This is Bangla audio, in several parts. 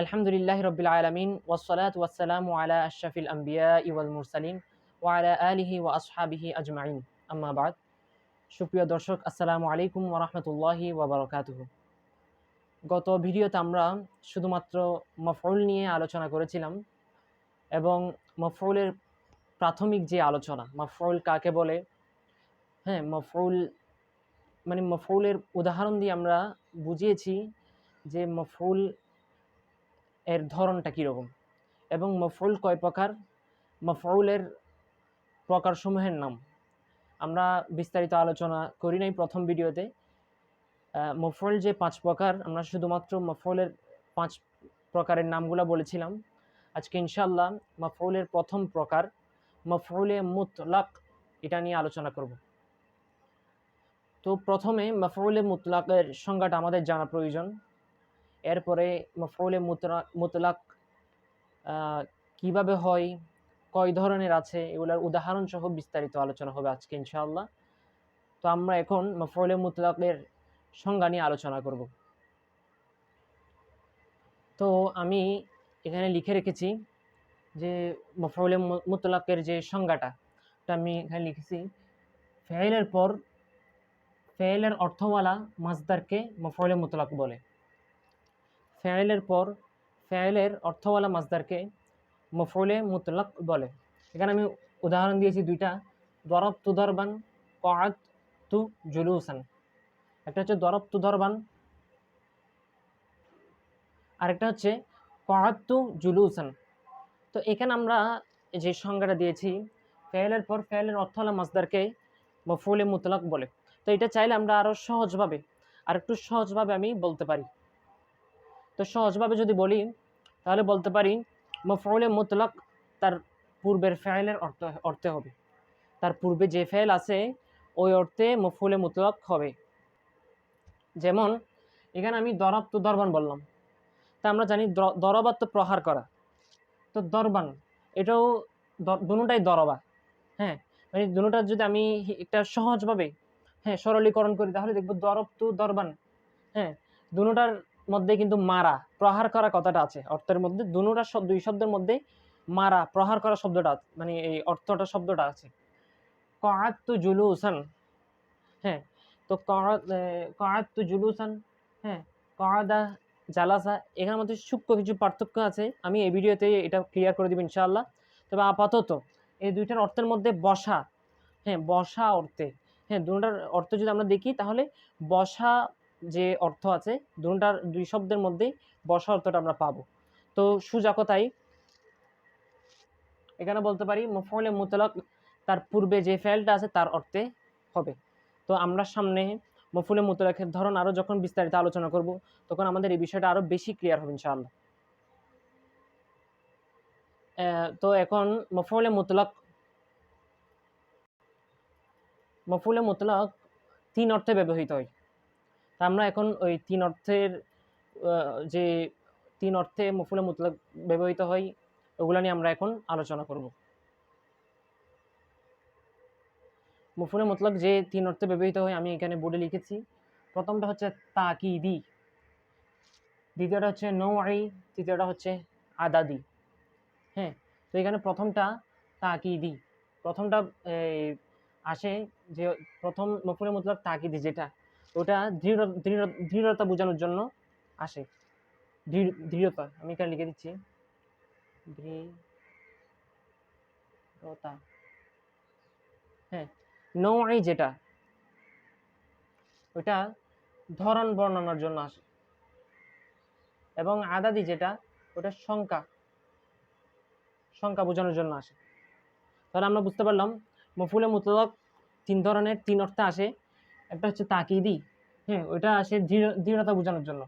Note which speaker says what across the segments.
Speaker 1: আলহামদুলিল্লাহ রবিল আলমিন ওসলাত ওয়াসালাম আলা আশরাফিল আম্বিয়া ইওয়াল মুরসালিন ওয়ালা আলিহি ওয়া আসহাবিহি আজমাইন। আম্মাবাদ সুপ্রিয় দর্শক, আসসালামু আলাইকুম ওরহমতুল্লাহি ওবরকাতুহ গত ভিডিওতে আমরা শুধুমাত্র মফউল নিয়ে আলোচনা করেছিলাম এবং মফউলের প্রাথমিক যে আলোচনা, মফউল কাকে বলে? হ্যাঁ মফউল মানে মফউলের উদাহরণ দিয়ে আমরা বুঝিয়েছি যে মফউল এর ধরনটা কীরকম? এবং মফউল কয় প্রকার? মফউলের প্রকারসমূহের নাম। আমরা বিস্তারিত আলোচনা করি নাই প্রথম ভিডিওতে। মফউল যে পাঁচ প্রকার, আমরা শুধুমাত্র মফউলের পাঁচ প্রকারের নামগুলো বলেছিলাম। আজকে ইনশাল্লাহ মফউলের প্রথম প্রকার, মফউলে মুতলাক, এটা নিয়ে আলোচনা করব। তো প্রথমে মফউলে মুতলাকের সংজ্ঞাটা আমাদের জানা প্রয়োজন। এরপরে মফউলে মুতলাক কীভাবে হয়, কয় ধরনের আছে, এগুলোর উদাহরণ সহ বিস্তারিত আলোচনা হবে আজকে ইনশাআল্লাহ। তো আমরা এখন মফউলে মুতলাকের সংজ্ঞা নিয়ে আলোচনা করব। তো আমি এখানে লিখে রেখেছি যে মফউলে মুতলাকের যে সংজ্ঞাটা ওটা আমি এখানে লিখেছি ফেয়েলের পর ফেয়েলের অর্থওয়ালা মাজদারকে মফউলে মুতলাক বলে। ফেয়েলের পর ফেয়েলের অর্থওয়ালা মাজদারকে মফউলে মুতলাক বলে। এখানে আমি উদাহরণ দিয়েছি দুইটা। দরব তু দরবান কআত তু জুলুসান। একটা হচ্ছে দরব তু দরবান, আরেকটা হচ্ছে কআত তু জুলুসান। তো এখানে আমরা যে সংজ্ঞাটা দিয়েছি ফেয়েলের পর ফেয়েলের অর্থওয়ালা মাজদারকে মফউলে মুতলাক বলে। তো এটা চাইলে আমরা আরও সহজভাবে আর একটু সহজভাবে আমি বলতে পারি। তো সহজভাবে যদি বলি, তাহলে বলতে পারি, মফউলে মুতলাক তার পূর্বের ফেয়েলের অর্থ, অর্থে হবে। তার পূর্বে যে ফেল আছে, ওই অর্থে মফুলে মুতলাক হবে। যেমন, এখানে আমি দরব তো দরবান বললাম। তা আমরা জানি দরবার তো প্রহার করা। তো দরবান, এটাও দুটাই দরবা। হ্যাঁ মানে দুটার যদি আমি একটা সহজভাবে হ্যাঁ সরলীকরণ করি, তাহলে দেখব দরব তো দরবান। হ্যাঁ দুটার মধ্যে কিন্তু মারা, প্রহার করা কথাটা আছে। অর্থের মধ্যে দুটা দুই শব্দের মধ্যে মারা, প্রহার করা শব্দটা মানে এই অর্থটা, শব্দটা আছে। কআত্তু জুলুসান হ্যাঁ তো কআত্তু জুলুসান হ্যাঁ কআদা জালাসা এখানের মধ্যে সূক্ষ্ম কিছু পার্থক্য আছে। আমি এই ভিডিওতে এটা ক্লিয়ার করে দেবো ইনশাআল্লাহ। তবে আপাতত এই দুইটার অর্থের মধ্যে বসা হ্যাঁ বসা অর্থে হ্যাঁ দুটার অর্থ যদি আমরা দেখি তাহলে বসা যে অর্থ আছে, দুটার, দুই শব্দের মধ্যেই বসা অর্থটা আমরা পাবো। তো সুজা কথাই এখানে বলতে পারি মফলে মুতলাক, তার পূর্বে যে ফেলটা আছে তার অর্থে হবে। তো আমরা সামনে মফুলে মুতলাকের ধরন আরও যখন বিস্তারিত আলোচনা করব, তখন আমাদের এই বিষয়টা আরও বেশি ক্লিয়ার হবে ইনশাআল্লাহ। তো এখন মফুলে মুতলাক মফুলে মুতলাক তিন অর্থে ব্যবহৃত হয়। তা আমরা এখন ওই তিন অর্থের যে তিন অর্থে মফুলে মুতলাক ব্যবহৃত হয়, ওগুলো নিয়ে আমরা এখন আলোচনা করব। মুফুলে মতলব যে তিন অর্থে ব্যবহৃত হয়, আমি এখানে বোর্ডে লিখেছি। প্রথমটা হচ্ছে তাকিদি, দ্বিতীয়টা হচ্ছে নৌআই তৃতীয়টা হচ্ছে আদাদি। হ্যাঁ তো এখানে প্রথমটা তাকিদি। প্রথমটা আসে যে প্রথম মফুলে মতলব তাকিদি যেটা। ওটা দৃঢ় দৃঢ়, দৃঢ়তা বোঝানোর জন্য আসে। দৃঢ়তা, আমি এখানে লিখে দিচ্ছি। দৃঢ়তা। হ্যাঁ নৌআই যেটা, ওইটা ধরন বর্ণনার জন্য আসে। এবং আদাদি যেটা, ওটা সংখ্যা সংখ্যা বোঝানোর জন্য আসে। তাহলে আমরা বুঝতে পারলাম, মফুলে মুতলক তিন ধরনের তিন অর্থে আসে। একটা হচ্ছে তাকিদি হ্যাঁ ওইটা আসে দৃঢ়তা বোঝানোর জন্য।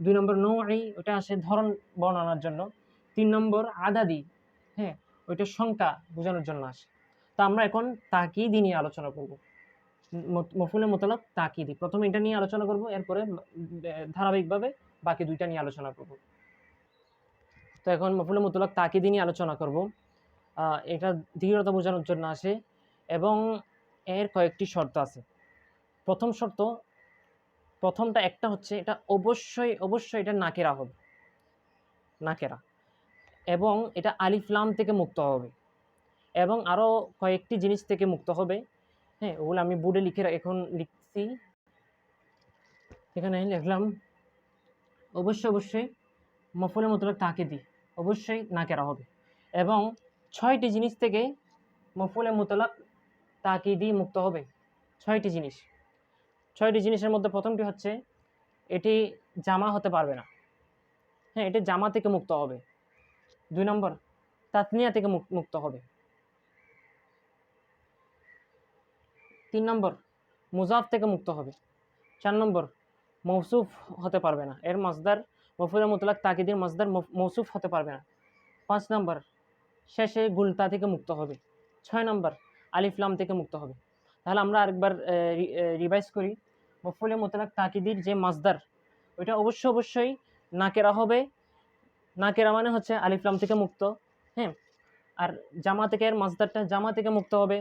Speaker 1: দুই নম্বর নৌআই ওটা আসে ধরন বর্ণনার জন্য। তিন নম্বর আদাদি হ্যাঁ ওইটা সংখ্যা বোঝানোর জন্য আসে। তো আমরা এখন তাকিদি নিয়ে আলোচনা করব। মফুলে মোতালক তাকিদি প্রথমে এটা নিয়ে আলোচনা করব, এরপরে ধারাবাহিকভাবে বাকি দুইটা নিয়ে আলোচনা করব। তো এখন মফুলে মোতালক তাকিদি নিয়ে আলোচনা করব। এটা দৃঢ়তা বোঝানোর জন্য আসে এবং এর কয়েকটি শর্ত আছে। প্রথম শর্ত, প্রথমটা একটা হচ্ছে এটা অবশ্যই অবশ্যই এটা নাকেরা হবে। নাকেরা। এবং এটা আলিফলাম থেকে মুক্ত হবে। এবং আরও কয়েকটি জিনিস থেকে মুক্ত হবে। হ্যাঁ ওগুলো আমি বোর্ডে লিখে এখন লিখছি। এখানে লিখলাম, অবশ্যই অবশ্যই মফুলে মতলক তাকে দিই। অবশ্যই নাকেরা হবে। এবং ছয়টি জিনিস থেকে মফলের মফুলে মুতলাক তাকিদি মুক্ত হবে। ছয়টি জিনিস। ছয়টি জিনিসের মধ্যে প্রথমটি হচ্ছে, এটি জামা হতে পারবে না। হ্যাঁ এটি জামা থেকে মুক্ত হবে। দুই নম্বর, তাতনিয়া থেকে মুক- মুক্ত হবে। তিন নম্বর, মুজাফ থেকে মুক্ত হবে। চার নম্বর, মৌসুফ হতে পারবে না। এর মজদার মফুলে মুতলাক তাকিদের মজদার মফ- মৌসুফ হতে পারবে না। পাঁচ নম্বর, শেষে গুলতা থেকে মুক্ত হবে। ছয় নম্বর, আলিফলাম থেকে মুক্ত হবে। তাহলে আমরা আরেকবার রিভাইজ করি। মফুলে মুতলাক তাকিদির যে মাজদার ওইটা অবশ্য অবশ্যই নাকেরা হবে। নাকেরা মানে হচ্ছে আলিফলাম থেকে মুক্ত হ্যাঁ? আর জামা থেকে এর মাজদারটা জামা থেকে মুক্ত হবে,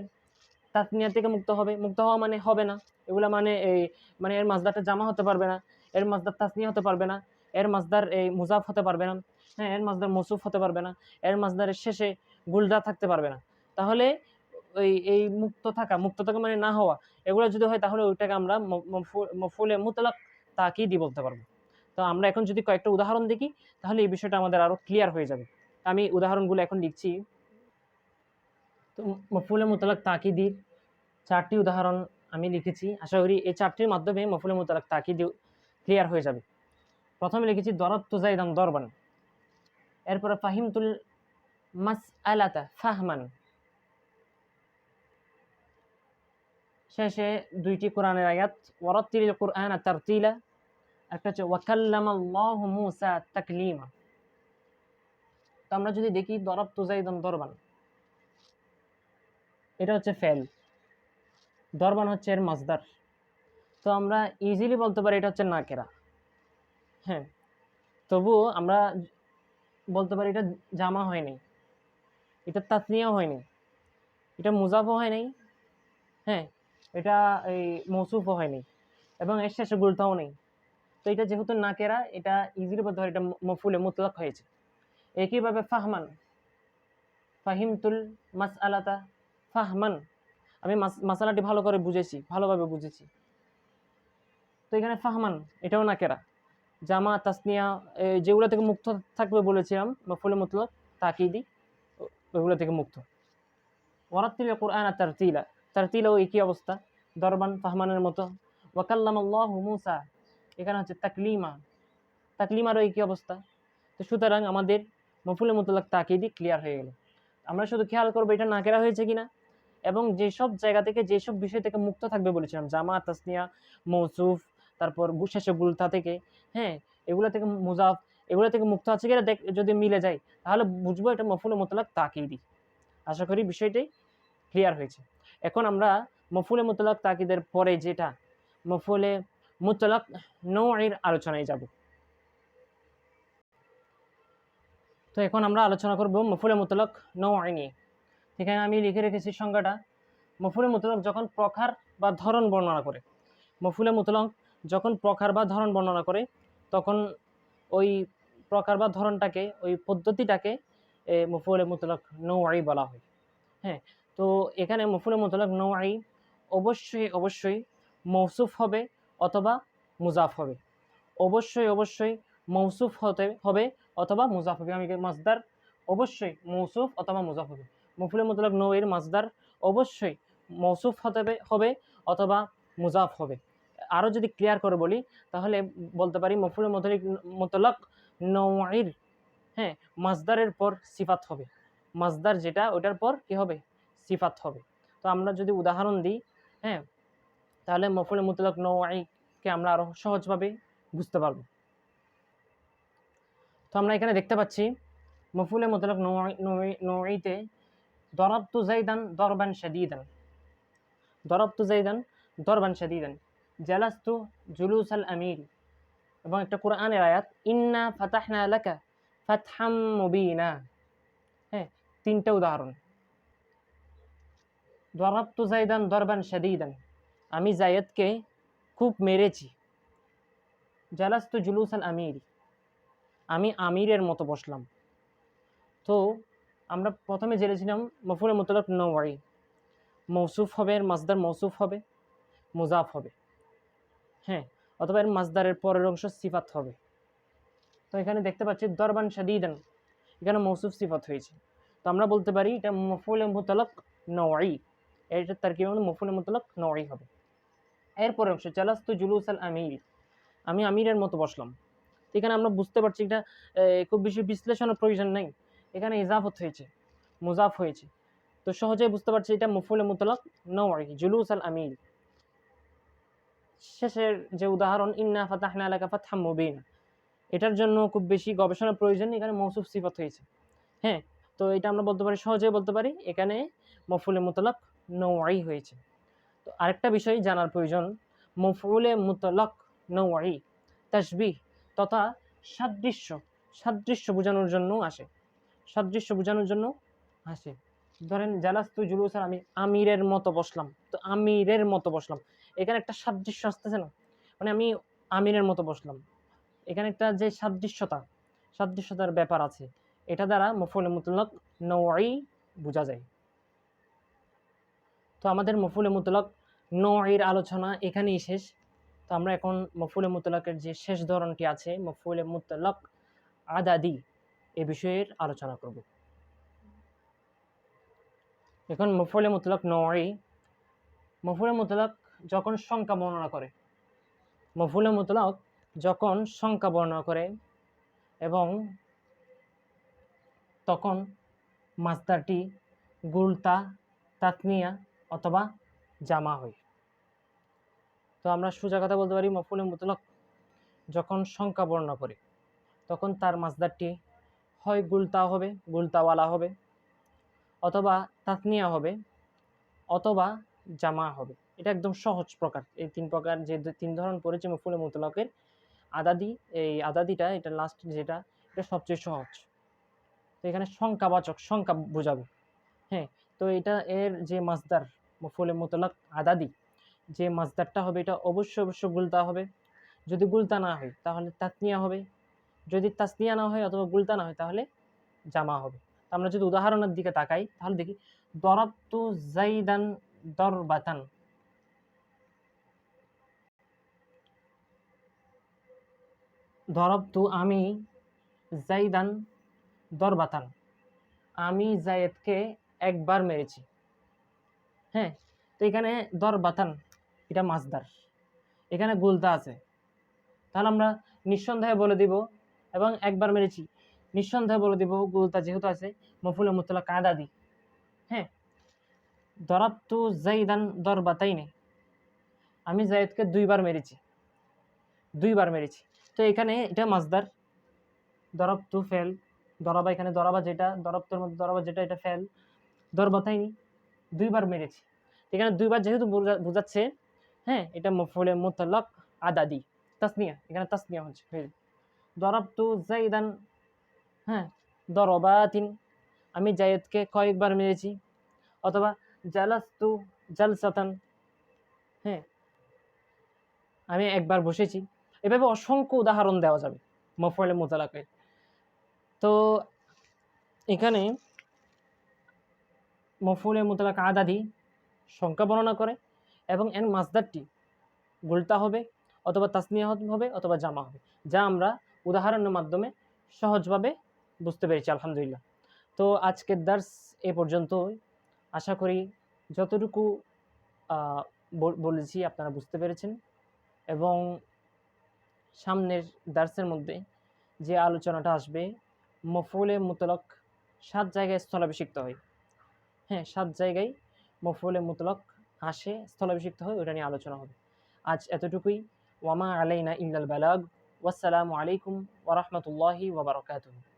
Speaker 1: তাতনিয়া থেকে মুক্ত হবে। মুক্ত হওয়া মানে হবে না। এগুলো মানে এই মানে এর মাজদারটা জামা হতে পারবে না, এর মাজদার তাসনিয়া হতে পারবে না, এর মাজদার এই মুজাফ হতে পারবে না হ্যাঁ? এর মাজদার মসুফ হতে পারবে না, এর মাজদারের শেষে গুলদা থাকতে পারবে না। তাহলে ওই এই মুক্ত থাকা মুক্ত থাকা মানে না হওয়া, এগুলো যদি হয় তাহলে ওইটাকে আমরা মফুলে মুতলাক তাকিদি বলতে পারব। তো আমরা এখন যদি কয়েকটা উদাহরণ দেখি, তাহলে এই বিষয়টা আমাদের আরও ক্লিয়ার হয়ে যাবে। আমি উদাহরণগুলো এখন লিখছি। তো মফুলে মুতলাক তাকিদির চারটি উদাহরণ আমি লিখেছি। আশা করি এই চারটির মাধ্যমে মফুলে মুতলাক তাকিদি ক্লিয়ার হয়ে যাবে। প্রথমে লিখেছি দরব তুজাইদান দরবান। এরপরে, ফাহিমতুল মাস আলাতা ফাহমান। শেষে দুইটি কোরআনের আয়াত ওয়ারাত্তিল কোরআন তারতিলা একটা হচ্ছে ওয়াকাল্লাম আল্লাহ মুসা তাকলিমা তো আমরা যদি দেখি, দরব তুজাইদান দরবান। এটা হচ্ছে ফেল। দরবান হচ্ছে এর মাজদার তো আমরা ইজিলি বলতে পারি, এটা হচ্ছে নাকেরা। হ্যাঁ তবুও আমরা বলতে পারি, এটা জামা হয়নি এটা তাতনিয়াও হয়নি এটা মুজাফও হয়নি হ্যাঁ এটা এই মৌসুফও হয়নি এবং এর শেষে গুলতাও নেই। তো এটা যেহেতু নাকেরা এটা ইজির বলতে পারি এটা মফুলে মুতলাক হয়েছে। একইভাবে ফাহমান, ফাহিমতুল মাস আলাতা ফাহমান, আমি মাস মাসালাটি ভালো করে বুঝেছি, ভালোভাবে বুঝেছি। তো এখানে ফাহমান, এটাও নাকেরা জামা, তাসনিয়া যেগুলো থেকে মুক্ত থাকবে বলেছিলাম, মফুলে মতলব তাকিদি ও- ওইগুলো থেকে মুক্ত। ওয়ারাত্তিল কোরআন আর তারতিলা তারতিলাও একই অবস্থা। দরবান ফাহমানের মতো। ওয়াকাল্লাম আল্লাহ মুসা। এখানে হচ্ছে তাকলিমা। তাকলিমারও একই অবস্থা। তো সুতরাং আমাদের মফুলে মতলাক তাকিদি ক্লিয়ার হয়ে গেল। আমরা শুধু খেয়াল করব এটা না নাকেরা হয়েছে কিনা। এবং যেসব জায়গা থেকে, যেসব বিষয় থেকে মুক্ত থাকবে বলেছিলাম জামা তাসনিয়া, মৌসুফ, তারপর গু- গুলতা থেকে হ্যাঁ এগুলো থেকে মুজাফ, এগুলো থেকে মুক্ত আছে কিনা দেখ যদি মিলে যায়, তাহলে বুঝব এটা মফুলে মোতলাক তাকিদি। আশা করি বিষয়টাই ক্লিয়ার হয়েছে। এখন আমরা মফুলে মোতলাক তাকিদের পরে যেটা মফুলে মুতলাক নৌয়ের আলোচনায় যাব। তো এখন আমরা আলোচনা করব মফুলে মুতলাক নৌআই নিয়ে। সেখানে আমি লিখে রেখেছি সংজ্ঞাটা। মফুলে মুতলক যখন প্রকার বা ধরন বর্ণনা করে মফুলে মুতলক যখন প্রকার বা ধরন বর্ণনা করে, তখন ওই প্রকার বা ধরনটাকে, ওই পদ্ধতিটাকে মফুলে মুতলাক নৌআই বলা হয়। হ্যাঁ তো এখানে মফুলে মুতলাক নৌআই অবশ্যই অবশ্যই মৌসুফ হবে অথবা মুজাফ হবে। অবশ্যই অবশ্যই মৌসুফ হতে, হবে অথবা মুজাফ হবে। আমি মাজদার অবশ্যই মৌসুফ অথবা মুজাফ হবে। মফুলে মুতলাক নৌয়ের মাজদার অবশ্যই মৌসুফ হতে হবে- অথবা মুজাফ হবে। আরও যদি ক্লিয়ার করে বলি, তাহলে বলতে পারি মফুলে মুতলিক, মুতলাক নৌয়ের হ্যাঁ মাজদারের পর সিফাত হবে। মাজদার যেটা, ওটার পর কি হবে? সিফাত হবে। তো আমরা যদি উদাহরণ দিই হ্যাঁ তাহলে মফুলে মুতলাক নৌআইকে আমরা আরও সহজভাবে বুঝতে পারব। তো আমরা এখানে দেখতে পাচ্ছি মফুলে মুতলাক নৌইতে দরবতু জাইদান দরবান শাদীদান। দরবতু জাইদান দরবান শাদীদান। জালাস্তু জুলুস আল আমির এবং একটা কোরআনের আয়াত, ইন্না ফাতাহনা লাকা ফাতহাম মুবিনা। হ্যাঁ তিনটা উদাহরণ। দরবতু জাইদান দরবান শাদীদান। আমি জায়েদকে খুব মেরেছি। জালাস্তু জুলুস আল আমির। আমি আমিরের মতো বসলাম। তো আমরা প্রথমে জেনেছিলাম মফুলে মুতলক নওয়ারি। মৌসুফ হবে এর মাজদার মৌসুফ হবে, মুজাফ হবে। হ্যাঁ অথবা এর মাজদারের পরের অংশ সিফাত হবে। তো এখানে দেখতে পাচ্ছি দরবান শাদিদান। এখানে মৌসুফ সিফাত হয়েছে। তো আমরা বলতে পারি এটা মফুলে মুতলক নওয়ারি। এটা তার কি মফুলে মুতলক নওয়ারি হবে। এরপরের অংশ চালাস্তু জুলুস আল আমির। আমি আমিরের মতো বসলাম। এখানে আমরা বুঝতে পারছি এটা খুব বেশি বিশ্লেষণের প্রয়োজন নেই। এখানে ইজাফত হয়েছে, মুজাফ হয়েছে। তো সহজেই বুঝতে পারছি এটা মুফুলে মুতলক নওয়ারি জুলুস আল আমির। শেষের যে উদাহরণ, ইন্না ফাতাহনা আলাকা ফাতহাম মুবিন। এটার জন্য খুব বেশি গবেষণার প্রয়োজন এখানে মৌসুফ সিফত হয়েছে। হ্যাঁ তো এটা আমরা বলতে পারি, সহজেই বলতে পারি, এখানে মফুলে মুতলক নওয়ারি হয়েছে। তো আরেকটা বিষয় জানার প্রয়োজন মফুলে মুতলক নওয়ারি তাসবিহ তথা সাদৃশ্য সাদৃশ্য বোঝানোর জন্য আসে। সাদৃশ্য বোঝানোর জন্য আসে। ধরেন জালাস্তু জুলুস আমি আমিরের মতো বসলাম, তো আমিরের মতো বসলাম। এখানে একটা সাদৃশ্য আসতেছে না মানে আমি আমিরের মতো বসলাম। এখানে একটা যে সাদৃশ্যতা, সাদৃশ্যতার ব্যাপার আছে, এটা দ্বারা মফুল মুতলক নওয়াই বোঝা যায়। তো আমাদের মফুলে মুতলক নয়ের আলোচনা এখানেই শেষ। তো আমরা এখন মফুলে মুতলকের যে শেষ ধরনটি আছে মফুলে মুতলক আদাদি এ বিষয়ের আলোচনা করব। এখন মফুলে মুতলক নয় মফুলে মুতলক যখন সংখ্যা বর্ণনা করে মফুলে মুতলক যখন সংখ্যা বর্ণনা করে এবং তখন মাস্তারটি গুলতা তাতনিয়া অথবা জামা হয় তো আমরা সোজা কথা বলতে পারি মফুলে মুতলক। যখন সংখ্যা বর্ণনা করে, তখন তার মাসদারটি হয় গুলতা হবে, গুলতাওয়ালা হবে, অথবা তাতনিয়া হবে, অথবা জামা হবে। এটা একদম সহজ প্রকার। এই তিন প্রকার যে তিন ধরন পড়েছে মফুলে মুতলকের, আদাদি, এই আদাদিটা, এটা লাস্ট যেটা, এটা সবচেয়ে সহজ। তো এখানে সংখ্যাবাচক, সংখ্যা বোঝাবে। হ্যাঁ তো এটা এর যে মাসদার মফুলে মুতলাক আদাদি যে মাসদারটা হবে, এটা অবশ্যই অবশ্যই গুলতা হবে। যদি গুলতা না হয়, তাহলে তাসনিয়া হবে। যদি তাসনিয়া না হয় অথবা গুলতা না হয়, তাহলে জামা হবে। আমরা যদি উদাহরণের দিকে তাকাই, তাহলে দেখি, দরাবতু জাইদান দরবাতান। দরবতু আমি জাইদান দরবাতান। আমি জায়েদকে একবার মেরেছি। হ্যাঁ? তো এখানে দর দরবাতান এটা মাসদার এখানে গুলতা আছে। তাহলে আমরা নিঃসন্দেহে বলে দিব, এবং একবার মেরেছি। নিঃসন্দেহে বলে দিব গুলতা যেহেতু আছে, মফুলে মুতলা কাদাদি হ্যাঁ? দরাবতু জাইদান দরবাতাই নেই আমি জায়েদকে দুইবার মেরেছি। দুইবার মেরেছি। তো এখানে এটা মাছদার। দরব দরবতু ফেল। দরাবা এখানে দরাবা যেটা, দরবতর মধ্যে দরাবা যেটা, এটা ফেল। দরবাতাইনি দুইবার মেরেছি। এখানে দুইবার যেহেতু বোঝা- বোঝাচ্ছে হ্যাঁ এটা মফুলে মুতলক আদাদি, তাসনিয়া, এখানে তাসনিয়া হচ্ছে, হয়ে। দরাবতু জাইদান হ্যাঁ দরবাতিন, আমি জায়েদকে কয়েকবার মেরেছি, অথবা জালাস্তু জালসাতান হ্যাঁ আমি একবার বসেছি। এভাবে অসংখ্য উদাহরণ দেওয়া যাবে মফলে মোতালাকে তো এখানে মফুলে মোতালাক আদাদি সংখ্যা বর্ণনা করে এবং এর মাসদারটি গুলতা হবে অথবা তাসনিয়া হবে অথবা জামা হবে, যা আমরা উদাহরণের মাধ্যমে সহজভাবে বুঝতে পেরেছি, আলহামদুলিল্লাহ। তো আজকের দার্স এ পর্যন্তই। আশা করি যতটুকু বলেছি আপনারা বুঝতে পেরেছেন এবং সামনের দার্সের মধ্যে যে আলোচনাটা আসবে মফুলে মুতলক সাত জায়গায় স্থলাভিষিক্ত হয়। হ্যাঁ সাত জায়গায় মফুলে মুতলক আসে স্থলাভিষিক্ত হয় ওটা নিয়ে আলোচনা হবে। আজ এতটুকুই। ওয়ামা আলাইনা ইল্লাল বালাগ। ওয়াসালামু আলাইকুম ওরহমতুল্লাহি ওবরাকাতুহু